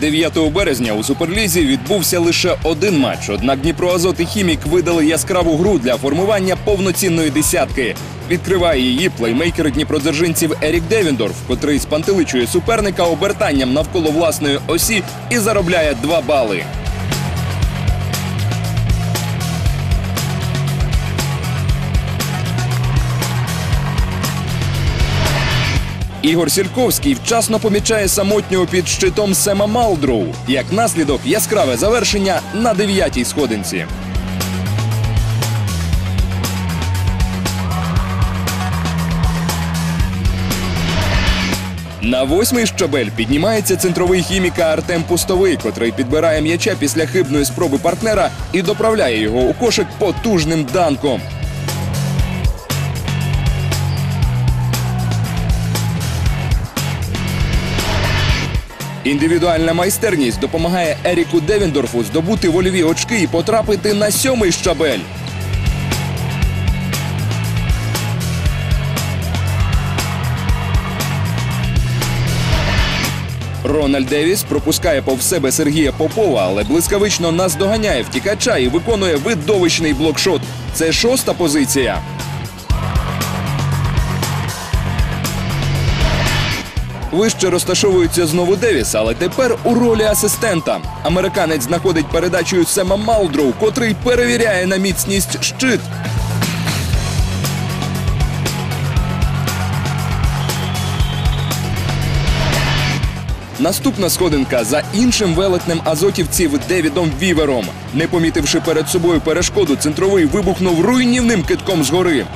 9 березня у суперлізі відбувся лише один матч. Однак Дніпроазот і Хімік видали яскраву гру для формування повноцінної десятки. Відкриває її плеймейкер дніпродзержинців Ерік Девіндорф, котрий спантеличує суперника обертанням навколо власної осі і заробляє 2 бали. Ігор Сірковський вчасно помічає самотнього під щитом Сема Малдроу. Як наслідок, яскраве завершення на дев'ятій сходинці. На восьмий щабель піднімається центровий хіміка Артем Пустовий, котрий підбирає м'яча після хибної спроби партнера і доправляє його у кошик потужним данком. Індивідуальна майстерність допомагає Еріку Девіндорфу здобути вольові очки і потрапити на сьомий щабель. Рональд Девіс пропускає повз себе Сергія Попова, але блискавично наздоганяє втікача і виконує видовищний блокшот. Це шоста позиція. Вище розташовується знову Девіс, але тепер у ролі асистента. Американець знаходить передачею Сема Малдроу, котрий перевіряє на міцність щит. Наступна сходинка за іншим велетнем азотівців Девідом Вівером. Не помітивши перед собою перешкоду, центровий вибухнув руйнівним китком згори.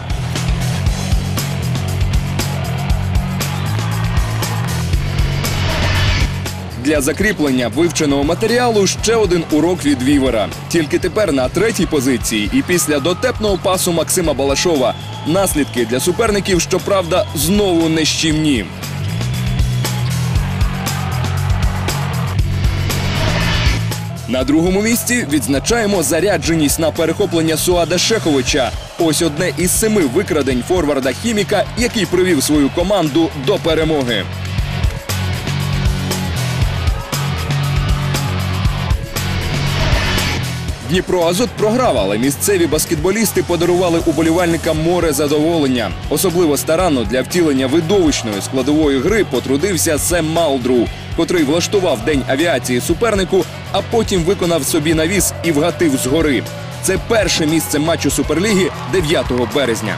Для закріплення вивченого матеріалу ще один урок від Вівера. Тільки тепер на третій позиції і після дотепного пасу Максима Балашова. Наслідки для суперників, щоправда, знову нещівні. На другому місці відзначаємо зарядженість на перехоплення Суада Шеховича. Ось одне із семи викрадень форварда хіміка, який привів свою команду до перемоги. Дніпро Азот програв, але місцеві баскетболісти подарували уболівальникам море задоволення. Особливо старанно для втілення видовищної складової гри потрудився Сем Малдру, котрий влаштував день авіації супернику, а потім виконав собі навіс і вгатив згори. Це перше місце матчу Суперліги 9 березня.